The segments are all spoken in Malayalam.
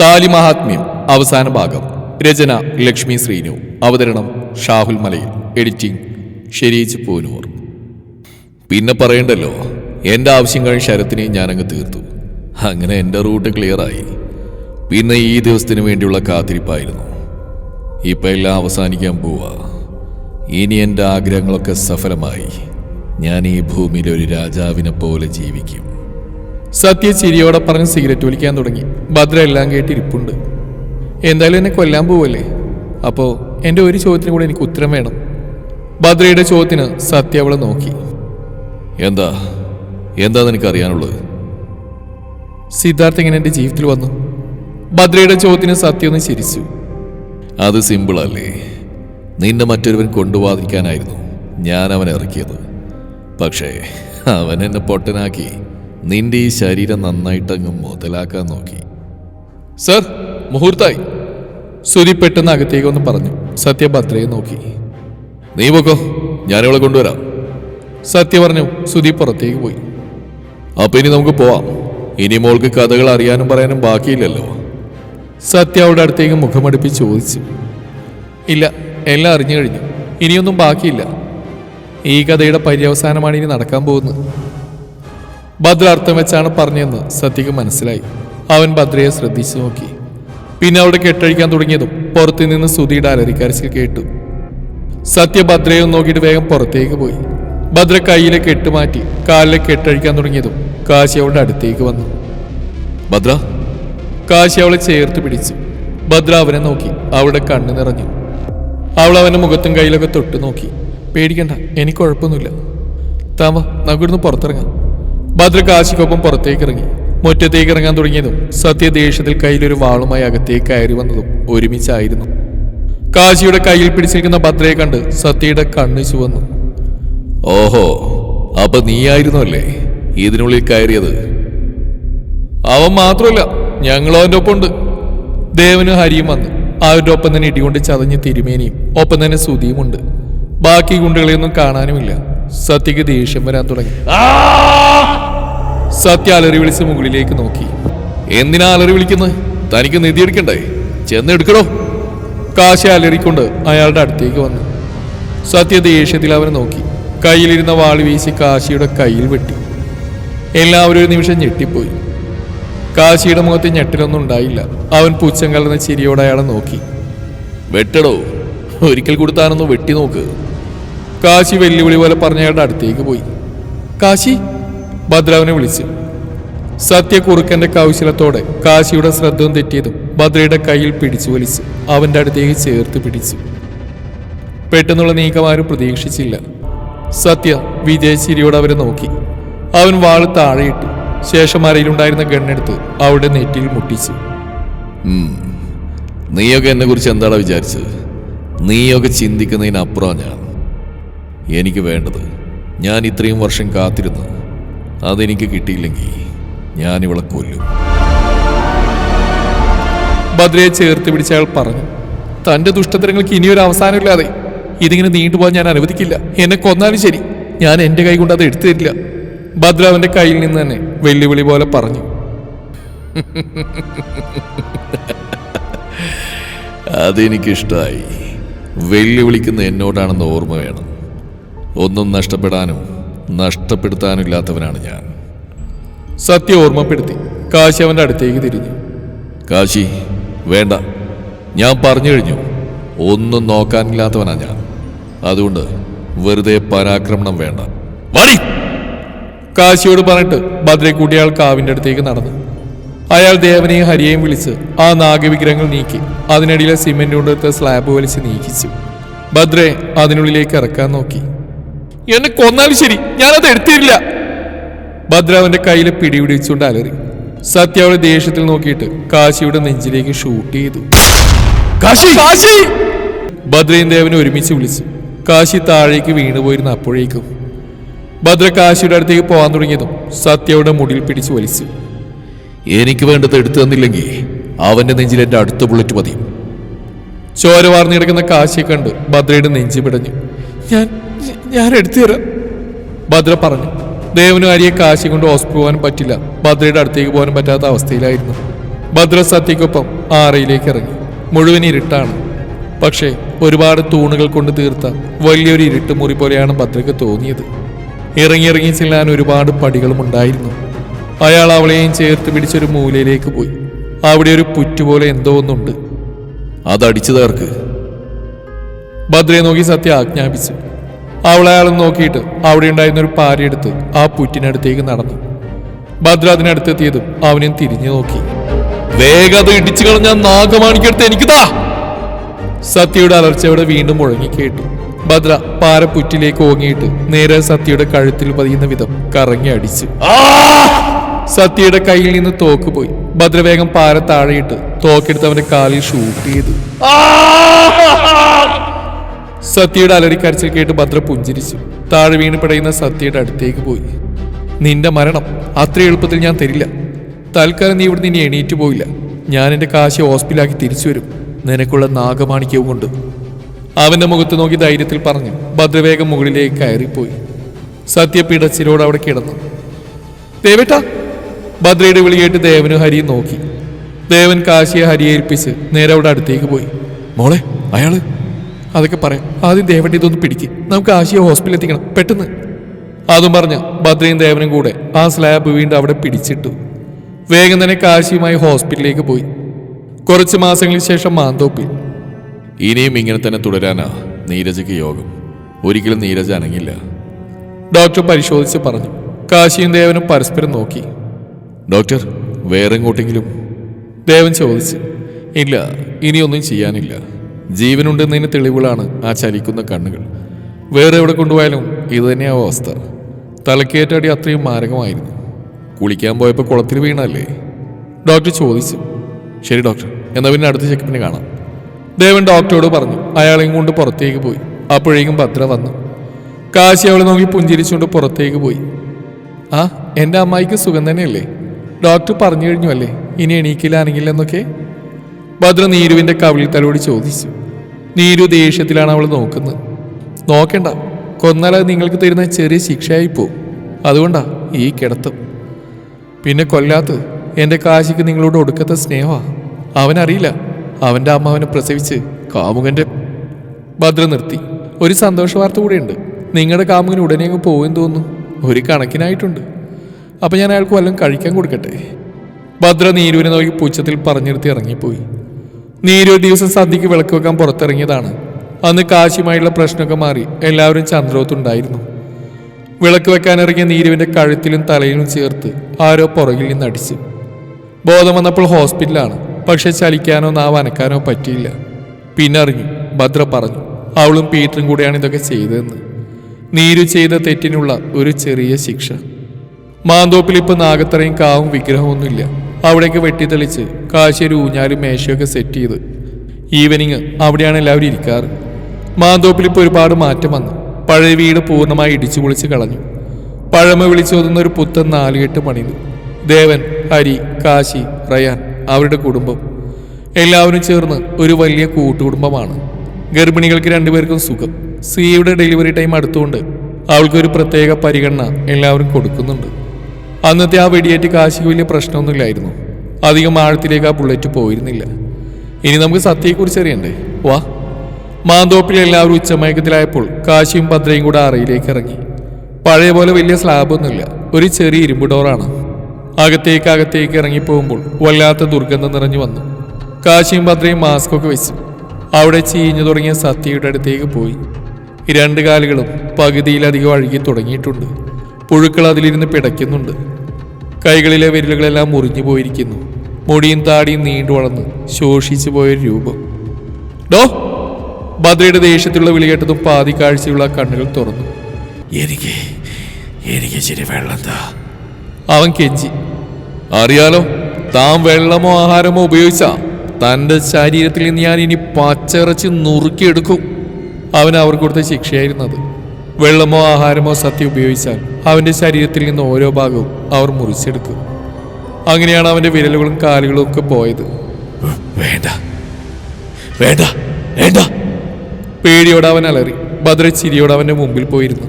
താലി മഹാത്മ്യം അവസാന ഭാഗം. രചന ലക്ഷ്മി ശ്രീനു. അവതരണം ഷാഹുൽ മലയിൽ. എഡിറ്റിംഗ് ഷെരീജ് പൂനൂർ. പിന്നെ പറയണ്ടല്ലോ എന്റെ ആവശ്യം കഴിഞ്ഞ ശരത്തിനെ ഞാനങ്ങ് തീർത്തു. അങ്ങനെ എന്റെ റൂട്ട് ക്ലിയറായി. പിന്നെ ഈ ദിവസത്തിന് വേണ്ടിയുള്ള കാത്തിരിപ്പായിരുന്നു. ഇപ്പം എല്ലാം അവസാനിക്കാൻ പോവാ. ഇനി എന്റെ ആഗ്രഹങ്ങളൊക്കെ സഫലമായി. ഞാൻ ഈ ഭൂമിയിൽ ഒരു രാജാവിനെ പോലെ ജീവിക്കും. സത്യ ചിരിയോടെ പറഞ്ഞ് സിഗരറ്റ് വലിക്കാൻ തുടങ്ങി. ഭദ്ര എല്ലാം കേട്ടിരിപ്പുണ്ട് എന്തായാലും എന്നെ കൊല്ലാൻ പോവല്ലേ? അപ്പോൾ എന്റെ ഒരു ചോദ്യത്തിന് കൂടെ എനിക്ക് ഉത്തരം വേണം. ഭദ്രയുടെ ചോദ്യത്തിന് സത്യ അവളെ നോക്കി. എന്താ? എന്താ നിനക്ക് അറിയാനുള്ളത്? സിദ്ധാർത്ഥ് എങ്ങനെ എന്റെ ജീവിതത്തിൽ വന്നു? ഭദ്രയുടെ ചോദ്യത്തിന് സത്യ ഒന്ന് ചിരിച്ചു. അത് സിമ്പിളല്ലേ. നിന്നെ മറ്റൊരുവൻ കൊണ്ടുപോകാതിരിക്കാനായിരുന്നു ഞാൻ അവനെ ഇറക്കിയത്. പക്ഷേ അവൻ എന്നെ പൊട്ടനാക്കി. നിന്റെ ഈ ശരീരം നന്നായിട്ടങ്ങ് മുതലാക്കാൻ നോക്കി. സർ മുഹൂർത്തായി. സുരി പെട്ടെന്ന് അകത്തേക്ക് ഒന്ന് പറഞ്ഞു. സത്യഭദ്രയെ നോക്കി. നീ പൊക്കോ ഞാനിവളെ കൊണ്ടുവരാം. സത്യ പറഞ്ഞു സുധി പുറത്തേക്ക് പോയി. അപ്പൊ ഇനി നമുക്ക് പോവാം. ഇനി മോൾക്ക് കഥകൾ അറിയാനും പറയാനും ബാക്കിയില്ലല്ലോ. സത്യ അവിടെ അടുത്തേക്ക് മുഖമടുപ്പി ചോദിച്ചു. ഇല്ല എല്ലാം അറിഞ്ഞു കഴിഞ്ഞു. ഇനിയൊന്നും ബാക്കിയില്ല. ഈ കഥയുടെ പര്യവസാനമാണ് ഇനി നടക്കാൻ പോകുന്നത്. ഭദ്ര അർത്ഥം വെച്ചാണ് പറഞ്ഞതെന്ന് സത്യക്ക് മനസ്സിലായി. അവൻ ഭദ്രയെ ശ്രദ്ധിച്ചു നോക്കി. പിന്നെ അവിടെ കെട്ടഴിക്കാൻ തുടങ്ങിയതും പുറത്തു നിന്ന് സുധിയുടെ അലരിക്കരച്ചിൽ കേട്ടു. സത്യ ഭദ്രയെ നോക്കിയിട്ട് വേഗം പുറത്തേക്ക് പോയി. ഭദ്ര കയ്യിലെ കെട്ടുമാറ്റി കാലിലെ കെട്ടഴിക്കാൻ തുടങ്ങിയതും കാശി അവളുടെ അടുത്തേക്ക് വന്നു. ഭദ്ര? കാശി അവളെ ചേർത്ത് പിടിച്ചു. ഭദ്ര അവനെ നോക്കി അവളുടെ കണ്ണ് നിറഞ്ഞു. അവൾ അവന്റെ മുഖത്തും കയ്യിലൊക്കെ തൊട്ട് നോക്കി. പേടിക്കണ്ട എനിക്ക് കുഴപ്പമൊന്നുമില്ല. താമ നമുക്കിടുന്ന് പുറത്തിറങ്ങാം. ഭദ്ര കാശിക്കൊപ്പം പുറത്തേക്ക് ഇറങ്ങി മുറ്റത്തേക്ക് ഇറങ്ങാൻ തുടങ്ങിയതും സത്യ ദേഷ്യത്തിൽ കയ്യിലൊരു വാളുമായി അകത്തേക്ക് കയറി വന്നതും ഒരുമിച്ചായിരുന്നു. കാശിയുടെ കയ്യിൽ പിടിച്ചിരിക്കുന്ന ഭദ്രയെ കണ്ട് സത്യയുടെ കണ്ണ് ചുവന്നു. ഓഹോ അപ്പൊ നീയായിരുന്നു അല്ലേ ഇതിനുള്ളിൽ കയറിയത്? അവൻ മാത്രമല്ല ഞങ്ങളും അവന്റെ ഒപ്പമുണ്ട്. ദേവനും ഹരിയും വന്ന് അവരുടെ ഒപ്പം തന്നെ ഇടികൊണ്ട് ചതഞ്ഞ് തിരുമേനിയും ഒപ്പം തന്നെ സുതിയുമുണ്ട് ബാക്കി ഗുണ്ടുകളെയൊന്നും കാണാനുമില്ല. സത്യക്ക് ദേഷ്യം വരാൻ തുടങ്ങി. സത്യ അലറി വിളിച്ച് മുകളിലേക്ക് നോക്കി. എന്തിനാ അലറി വിളിക്കുന്നത്? തനിക്ക് നിധി എടുക്കണ്ടേ? ചെന്ന് എടുക്കണോ കാശ അലറിക്കൊണ്ട് അയാളുടെ അടുത്തേക്ക് വന്നു. സത്യ ദേഷ്യത്തിൽ അവനെ നോക്കി. കയ്യിലിരുന്ന വാളി വീശി കാശിയുടെ കയ്യിൽ വെട്ടി. എല്ലാവരും ഒരു നിമിഷം ഞെട്ടിപ്പോയി. കാശിയുടെ മുഖത്ത് ഞെട്ടിലൊന്നും ഉണ്ടായില്ല. അവൻ പുച്ഛം കലർന്ന ചിരിയോടെ അയാളെ നോക്കി. വെട്ടടോ. ഒരിക്കൽ കൊടുത്താനൊന്ന് വെട്ടി നോക്ക്. കാശി വെല്ലുവിളി പോലെ പറഞ്ഞ അയാളുടെ അടുത്തേക്ക് പോയി. കാശി ഭദ്രാവിനെ വിളിച്ചു. സത്യ കുറുക്കന്റെ കൗശലത്തോടെ കാശിയുടെ ശ്രദ്ധയും തെറ്റിയതും ഭദ്രയുടെ കയ്യിൽ പിടിച്ചു വലിച്ചു അവന്റെ അടുത്തേക്ക് ചേർത്ത് പിടിച്ചു. പെട്ടെന്നുള്ള നീക്കം ആരും പ്രതീക്ഷിച്ചില്ല. സത്യ വിജയശിരിയോട് അവരെ നോക്കി. അവൻ വാൾ താഴെയിട്ടു ശേഷം അരയിലുണ്ടായിരുന്ന ഗണ്ണെടുത്ത് അവിടെ നെറ്റിയിൽ മുട്ടിച്ചു. നീയൊക്കെ എന്നെ കുറിച്ച് എന്താണ് വിചാരിച്ചത്? നീയൊക്കെ ചിന്തിക്കുന്നതിനപ്പുറം ഞാൻ. എനിക്ക് വേണ്ടത് ഞാൻ ഇത്രയും വർഷം കാത്തിരുന്നു അതെനിക്ക് കിട്ടിയില്ലെങ്കിൽ ഞാൻ ഇവളെ കൊല്ലും. ഭദ്രയെ ചേർത്ത് പിടിച്ച അയാൾ പറഞ്ഞു തന്റെ ദുഷ്ടതരങ്ങൾക്ക് ഇനിയൊരു അവസാനമില്ലാതെ ഇതിങ്ങനെ നീണ്ടുപോകാൻ ഞാൻ അനുവദിക്കില്ല. എന്നെ കൊന്നാലും ശരി. ഞാൻ എന്റെ കൈ കൊണ്ട് അത് എടുത്തു തരില്ല. ഭദ്ര അവന്റെ കയ്യിൽ നിന്ന് തന്നെ വെല്ലുവിളി പോലെ പറഞ്ഞു. അതെനിക്കിഷ്ടമായി വെല്ലുവിളിക്കുന്ന എന്നോടാണെന്ന് ഓർമ്മ വേണം. ഒന്നും നഷ്ടപ്പെടാനും നഷ്ടപ്പെടുത്താനും ഇല്ലാത്തവനാണ് ഞാൻ. സത്യ ഓർമ്മപ്പെടുത്തി കാശി അവന്റെ അടുത്തേക്ക് തിരിഞ്ഞു. കാശി വേണ്ട. ഞാൻ പറഞ്ഞു കഴിഞ്ഞു. ഒന്നും നോക്കാനില്ലാത്തവനാ ഞാൻ. അതുകൊണ്ട് വെറുതെ പരാക്രമണം വേണ്ട. വടി! കാശിയോട് പറഞ്ഞിട്ട് ഭദ്രക്കൂട്ടി കൂടി അയാൾ കാവിന്റെ അടുത്തേക്ക് നടന്നു. അയാൾ ദേവനെയും ഹരിയെയും വിളിച്ച് ആ നാഗവിഗ്രഹങ്ങൾ നീക്കി അതിനിടയിലെ സിമെന്റ് കൊണ്ടെടുത്ത സ്ലാബ് വലിച്ച് നീക്കിച്ചു. ഭദ്രെ അതിനുള്ളിലേക്ക് ഇറക്കാൻ നോക്കി. എന്നെ കൊന്നാലും ശരി. ഞാനത് എടുത്തിരില്ല ഭദ്ര അവന്റെ കയ്യിൽ പിടിപിടിച്ചുകൊണ്ട് അലറി. സത്യ അവളെ ദേഷ്യത്തിൽ നോക്കിയിട്ട് കാശിയുടെ നെഞ്ചിലേക്ക് ഷൂട്ട് ചെയ്തു. കാശി! കാശി! ഭദ്രയും ദേവനെ ഒരുമിച്ച് വിളിച്ചു കാശി താഴേക്ക് വീണുപോയിരുന്ന അപ്പോഴേക്കും ഭദ്ര കാശിയുടെ അടുത്തേക്ക് പോകാൻ തുടങ്ങിയതും സത്യയുടെ മുടിയിൽ പിടിച്ചു വലിച്ചു. എനിക്ക് വേണ്ടത് എടുത്തു തന്നില്ലെങ്കിൽ അവന്റെ നെഞ്ചിൽ എന്റെ അടുത്ത ബുള്ളറ്റ് മതി ചോര വാർന്നു കിടക്കുന്ന കാശിയെ കണ്ട് ഭദ്രയുടെ നെഞ്ചു പിടഞ്ഞു. ഞാൻ ഞാൻ എടുത്തു തരാം ഭദ്ര പറഞ്ഞു. ദേവനും അരിയെ കാശി കൊണ്ട് ഹോസ്പിറ്റൽ പോകാൻ പറ്റില്ല. ഭദ്രയുടെ അടുത്തേക്ക് പോകാൻ പറ്റാത്ത അവസ്ഥയിലായിരുന്നു. ഭദ്ര സത്യക്കൊപ്പം ആറയിലേക്ക് ഇറങ്ങി. മുഴുവൻ ഇരുട്ടാണ്. പക്ഷേ ഒരുപാട് തൂണുകൾ കൊണ്ട് തീർത്ത വലിയൊരു ഇരുട്ട് മുറി പോലെയാണ് ഭദ്രയ്ക്ക് തോന്നിയത്. ഇറങ്ങിയിറങ്ങി ഇറങ്ങി ചെല്ലാൻ ഒരുപാട് പടികളും ഉണ്ടായിരുന്നു. അയാൾ അവളെയും ചേർത്ത് പിടിച്ചൊരു മൂലയിലേക്ക് പോയി. അവിടെ ഒരു പുറ്റുപോലെ എന്തോ ഒന്നുണ്ട്. അതടിച്ചു തീർക്ക് ഭദ്രയെ നോക്കി സത്യ ആജ്ഞാപിച്ചു. അവൾ അയാളെ നോക്കിയിട്ട് അവിടെ ഉണ്ടായിരുന്ന ഒരു പാരയെടുത്ത് ആ പുറ്റിനടുത്തേക്ക് നടന്നു. ഭദ്ര അതിനടുത്തെത്തിയതും അവനും തിരിഞ്ഞു നോക്കി. വേഗത ഇടിച്ചു കളഞ്ഞ നാഗമാണിക്കടുത്ത് എനിക്ക് താ! സത്യയുടെ അലർച്ചയോടെ വീണ്ടും മുഴങ്ങി കേട്ടു. ഭദ്ര പാര പുറ്റിലേക്ക് ഓങ്ങിയിട്ട് നേരെ സത്യയുടെ കഴുത്തിൽ പതിയുന്ന വിധം കറങ്ങി അടിച്ചു. സത്യയുടെ കയ്യിൽ നിന്ന് തോക്ക് പോയി. ഭദ്ര വേഗം പാര താഴെയിട്ട് തോക്കെടുത്ത് അവന്റെ കാലിൽ ഷൂട്ട് ചെയ്തു. സത്യയുടെ അലറിക്കരച്ചിൽ കേട്ട് ഭദ്ര പുഞ്ചിരിച്ചു. താഴെ വീണ് പിടയുന്ന സത്യയുടെ അടുത്തേക്ക് പോയി. നിന്റെ മരണം അത്ര എളുപ്പത്തിൽ ഞാൻ തരില്ല. തൽക്കാലം നീ ഇവിടെ നിന്നെ എണീറ്റ് പോയില്ല. ഞാൻ എന്റെ കാശ് ഹോസ്പിറ്റലാക്കി തിരിച്ചു വരും. നിനക്കുള്ള നാഗമാണിക്യവും കൊണ്ട് അവന്റെ മുഖത്ത് നോക്കി ധൈര്യത്തിൽ പറഞ്ഞു. ഭദ്രവേഗം മുകളിലേക്ക് കയറിപ്പോയി. സത്യ പിടച്ചിലോട് അവിടെ കിടന്നു. ദേവേട്ട! ഭദ്രയുടെ വിളി കേട്ട് ദേവനും ഹരിയും നോക്കി. ദേവൻ കാശിയെ ഹരിയേൽപ്പിച്ച് നേരെ അവിടെ അടുത്തേക്ക് പോയി. മോളെ അയാൾ അതൊക്കെ പറയാം. ആദ്യം ദേവന്റെ ഇതൊന്ന് പിടിക്ക്. നമുക്ക് ആശയ ഹോസ്പിറ്റലിൽ എത്തിക്കണം. പെട്ടെന്ന്. അതും പറഞ്ഞ് ഭദ്രയും ദേവനും കൂടെ ആ സ്ലാബ് വീണ്ടും അവിടെ പിടിച്ചിട്ടു. വേഗം തന്നെ കാശിയുമായി ഹോസ്പിറ്റലിലേക്ക് പോയി. കുറച്ച് മാസങ്ങൾക്ക് ശേഷം മാന്തോപ്പിൽ. ഇനിയും ഇങ്ങനെ തന്നെ തുടരാനാ നീരജയ്ക്ക് യോഗം. ഒരിക്കലും നീരജ അനങ്ങില്ല. ഡോക്ടർ പരിശോധിച്ച് പറഞ്ഞു. കാശിയും ദേവനും പരസ്പരം നോക്കി. ഡോക്ടർ വേറെ എങ്ങോട്ടെങ്കിലും? ദേവൻ ചോദിച്ചു. ഇല്ല ഇനിയൊന്നും ചെയ്യാനില്ല. ജീവനുണ്ടെന്നതിന് തെളിവുകളാണ് ആ ചലിക്കുന്ന കണ്ണുകൾ. വേറെ എവിടെ കൊണ്ടുപോയാലും ഇത് തന്നെയാവും അവസ്ഥ. തലക്കേറ്റടി അത്രയും മാരകമായിരുന്നു. കുളിക്കാൻ പോയപ്പോൾ കുളത്തിൽ വീണല്ലേ ഡോക്ടർ ചോദിച്ചു. ശരി ഡോക്ടർ എന്നാൽ പിന്നെ അടുത്ത ചെക്കപ്പിന് കാണാം. ദേവൻ ഡോക്ടറോട് പറഞ്ഞു അയാളെയും കൊണ്ട് പുറത്തേക്ക് പോയി. അപ്പോഴേക്കും ഭദ്ര വന്നു. കാശി അവളെ നോക്കി പുഞ്ചിരിച്ചുകൊണ്ട് പുറത്തേക്ക് പോയി. ആ എന്റെ അമ്മായിക്ക് സുഖം തന്നെയല്ലേ? ഡോക്ടർ പറഞ്ഞു കഴിഞ്ഞു അല്ലേ? ഇനി എണീക്കില്ല എന്നൊക്കെ? ഭദ്ര നീരുവിന്റെ കവിളിൽ ചോദിച്ചു. നീരു ദേഷ്യത്തിലാണ് അവൾ നോക്കുന്നത്. നോക്കണ്ട. കൊന്നാൽ അത് നിങ്ങൾക്ക് തരുന്ന ചെറിയ ശിക്ഷയായി പോവും അതുകൊണ്ടാ ഈ കിടത്തും. പിന്നെ കൊല്ലാത്തത് എന്റെ കാശിക്ക് നിങ്ങളോട് ഒടുക്കത്തെ സ്നേഹമാ. അവനറിയില്ല. അവന്റെ അമ്മ അവനെ പ്രസവിച്ച് കാമുകന്റെ ഭദ്ര നിർത്തി. ഒരു സന്തോഷ വാർത്ത കൂടെയുണ്ട്. നിങ്ങളുടെ കാമുകൻ ഉടനെ അങ്ങ് പോകുമെന്ന് തോന്നുന്നു. ഒരു കണക്കിനായിട്ടുണ്ട്. അപ്പം ഞാൻ അയാൾക്ക് വല്ലതും കഴിക്കാൻ കൊടുക്കട്ടെ? ഭദ്ര നീരുവിനെ നോക്കി പുച്ഛത്തിൽ പറഞ്ഞിരുത്തി ഇറങ്ങിപ്പോയി. നീരു ഒരു ദിവസം സദ്യക്ക് വിളക്ക് വെക്കാൻ പുറത്തിറങ്ങിയതാണ്. അന്ന് കാശിയുമായുള്ള പ്രശ്നമൊക്കെ മാറി എല്ലാവരും ചന്ദ്രോത്തുണ്ടായിരുന്നു വിളക്ക് വെക്കാനിറങ്ങിയ നീരുവിന്റെ കഴുത്തിലും തലയിലും ചേർത്ത് ആരോ പുറകിൽ നിന്ന് അടിച്ച്. ബോധം വന്നപ്പോൾ ഹോസ്പിറ്റലാണ് പക്ഷെ ചലിക്കാനോ നാവ് അനക്കാനോ പറ്റിയില്ല. പിന്നെ അറിഞ്ഞു ഭദ്ര പറഞ്ഞു അവളും പീറ്ററും കൂടെയാണ് ഇതൊക്കെ ചെയ്തതെന്ന്. നീരു ചെയ്ത തെറ്റിനുള്ള ഒരു ചെറിയ ശിക്ഷ. മാന്തോപ്പിൽ ഇപ്പൊ നാഗത്തറയും കാവും വിഗ്രഹമൊന്നുമില്ല. അവിടേക്ക് വെട്ടിത്തെളിച്ച് കാശ്ശേരി ഊഞ്ഞാലും മേശയൊക്കെ സെറ്റ് ചെയ്ത്. ഈവനിങ് അവിടെയാണ് എല്ലാവരും ഇരിക്കാറ്. മാന്തോപ്പിൽ ഇപ്പോൾ ഒരുപാട് മാറ്റം വന്നു. പഴയ വീട് പൂർണമായി ഇടിച്ചു പൊളിച്ച് കളഞ്ഞു. പഴമ വിളിച്ചോതുന്ന ഒരു പുത്തൻ നാലുകെട്ട് പണിതു. ദേവൻ ഹരി കാശി റയാൻ അവരുടെ കുടുംബം. എല്ലാവരും ചേർന്ന് ഒരു വലിയ കൂട്ടുകുടുംബമാണ്. ഗർഭിണികൾക്ക് രണ്ടുപേർക്കും സുഖം. സിയുടെ ഡെലിവറി ടൈം അടുത്തുകൊണ്ട് അവൾക്കൊരു പ്രത്യേക പരിഗണന എല്ലാവരും കൊടുക്കുന്നുണ്ട്. അന്നത്തെ ആ വെടിയേറ്റ് കാശിക്ക് വലിയ പ്രശ്നമൊന്നുമില്ലായിരുന്നു. അധികം ആഴത്തിലേക്ക് ആ ബുള്ളറ്റ് പോയിരുന്നില്ല. ഇനി നമുക്ക് സത്യയെക്കുറിച്ച് അറിയണ്ടേ? വാ. മാന്തോപ്പിൽ എല്ലാവരും ഉച്ചമയക്കത്തിലായപ്പോൾ കാശിയും ഭദ്രയും കൂടെ അറയിലേക്ക് ഇറങ്ങി. പഴയ പോലെ വലിയ സ്ലാബൊന്നുമില്ല. ഒരു ചെറിയ ഇരുമ്പ് ഡോറാണ്. അകത്തേക്ക് അകത്തേക്ക് ഇറങ്ങിപ്പോകുമ്പോൾ വല്ലാത്ത ദുർഗന്ധം നിറഞ്ഞു വന്നു. കാശിയും ഭദ്രയും മാസ്ക് ഒക്കെ വെച്ചു അവിടെ ചീഞ്ഞു തുടങ്ങിയ സത്യയുടെ അടുത്തേക്ക് പോയി. രണ്ട് കാലുകളും പകുതിയിലധികം അഴുകി തുടങ്ങിയിട്ടുണ്ട്. പുഴുക്കൾ അതിലിരുന്ന് പിടയ്ക്കുന്നുണ്ട്. കൈകളിലെ വിരലുകളെല്ലാം മുറിഞ്ഞു പോയിരിക്കുന്നു. മുടിയും താടിയും നീണ്ടു വളർന്ന് ശോഷിച്ചു പോയൊരു രൂപം. ഡോ ഭദ്രയുടെ ദേഷ്യത്തിലുള്ള വിളി കേട്ടതും പാതി കാഴ്ചയുള്ള കണ്ണുകൾ തുറന്നു. എനിക്ക് എനിക്ക് ശരി വെള്ളം താ അവൻ കെഞ്ചി. അറിയാലോ താൻ വെള്ളമോ ആഹാരമോ ഉപയോഗിച്ച? തന്റെ ശരീരത്തിൽ നിന്ന് ഞാൻ ഇനി പച്ചിറച്ചി നുറുക്കിയെടുക്കും. അവൻ അവർക്ക് കൊടുത്ത ശിക്ഷയായിരുന്നത് വെള്ളമോ ആഹാരമോ സത്യം ഉപയോഗിച്ചാൽ അവന്റെ ശരീരത്തിൽ നിന്ന് ഓരോ ഭാഗവും അവർ മുറിച്ചെടുക്കും. അങ്ങനെയാണ് അവന്റെ വിരലുകളും കാലുകളും ഒക്കെ പോയത്. വേണ്ട. വേണ്ട. വേണ്ട. പേടിയോടെ അവൻ അലറി. ഭദ്ര ചിരിയോടെ അവന്റെ മുമ്പിൽ പോയിരുന്നു.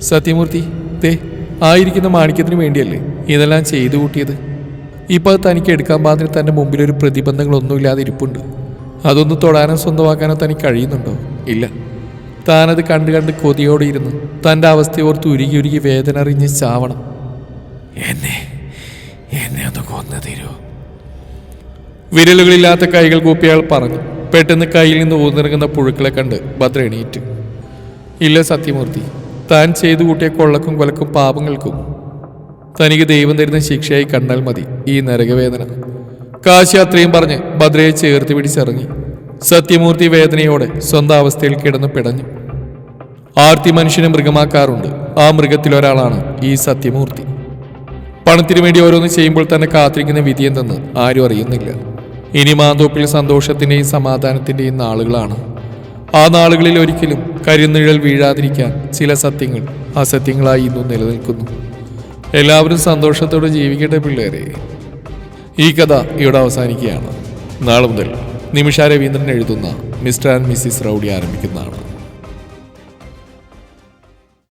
സത്യമൂർത്തി ദേ ആയിരിക്കുന്ന മാണിക്യത്തിന് വേണ്ടിയല്ലേ ഇതെല്ലാം ചെയ്തു കൂട്ടിയത്? ഇപ്പോൾ തനിക്ക് എടുക്കാൻ പാകത്തിന് തന്റെ മുമ്പിൽ ഒരു പ്രതിബന്ധങ്ങളൊന്നുമില്ലാതെ ഇരിപ്പുണ്ട്. അതൊന്ന് തൊടാനോ സ്വന്തമാക്കാനോ തനിക്ക് കഴിയുന്നുണ്ടോ? ഇല്ല. താനത് കണ്ട് കണ്ട് കൊതിയോടെ ഇരുന്നു തന്റെ അവസ്ഥയോർത്ത് ഉരുകി ഉരുകി വേദന അറിഞ്ഞ് ചാവണം. എന്നെ എന്നെ ഒന്ന് കൊന്നു തരൂ. വിരലുകളില്ലാത്ത കൈകൾ കൂപ്പി അയാൾ പറഞ്ഞു. പെട്ടെന്ന് കയ്യിൽ നിന്ന് ഊന്നിറങ്ങുന്ന പുഴുക്കളെ കണ്ട് ഭദ്ര എണീറ്റ്. ഇല്ല സത്യമൂർത്തി താൻ ചെയ്തു കൂട്ടിയ കൊള്ളക്കും കൊലക്കും പാപങ്ങൾക്കും തനിക്ക് ദൈവം തരുന്ന ശിക്ഷയായി കണ്ടാൽ മതി ഈ നരകവേദന. കാശി അത്രയും പറഞ്ഞ് ഭദ്രയെ ചേർത്ത് പിടിച്ചിറങ്ങി. സത്യമൂർത്തി വേദനയോടെ സ്വന്തം അവസ്ഥയിൽ കിടന്ന് പിടഞ്ഞു. ആർത്തി മനുഷ്യനെ മൃഗമാക്കാറുണ്ട്. ആ മൃഗത്തിലൊരാളാണ് ഈ സത്യമൂർത്തി. പണത്തിനു വേണ്ടി ഓരോന്ന് ചെയ്യുമ്പോൾ തന്നെ കാത്തിരിക്കുന്ന വിധി എന്തെന്ന് ആരും അറിയുന്നില്ല. ഇനി മാന്തോപ്പിൽ സന്തോഷത്തിന്റെയും സമാധാനത്തിന്റെയും നാളുകളാണ്. ആ നാളുകളിൽ ഒരിക്കലും കരിനിഴൽ വീഴാതിരിക്കാൻ ചില സത്യങ്ങൾ അസത്യങ്ങളായി ഇന്നും നിലനിൽക്കുന്നു. എല്ലാവരും സന്തോഷത്തോടെ ജീവിക്കട്ടെ പിള്ളേരെ. ഈ കഥ ഇവിടെ അവസാനിക്കുകയാണ്. നാളെ മുതൽ നിമിഷ രവീന്ദ്രൻ എഴുതുന്ന മിസ്റ്റർ ആൻഡ് മിസ്സിസ് റൗഡി ആരംഭിക്കുന്നതാണ്.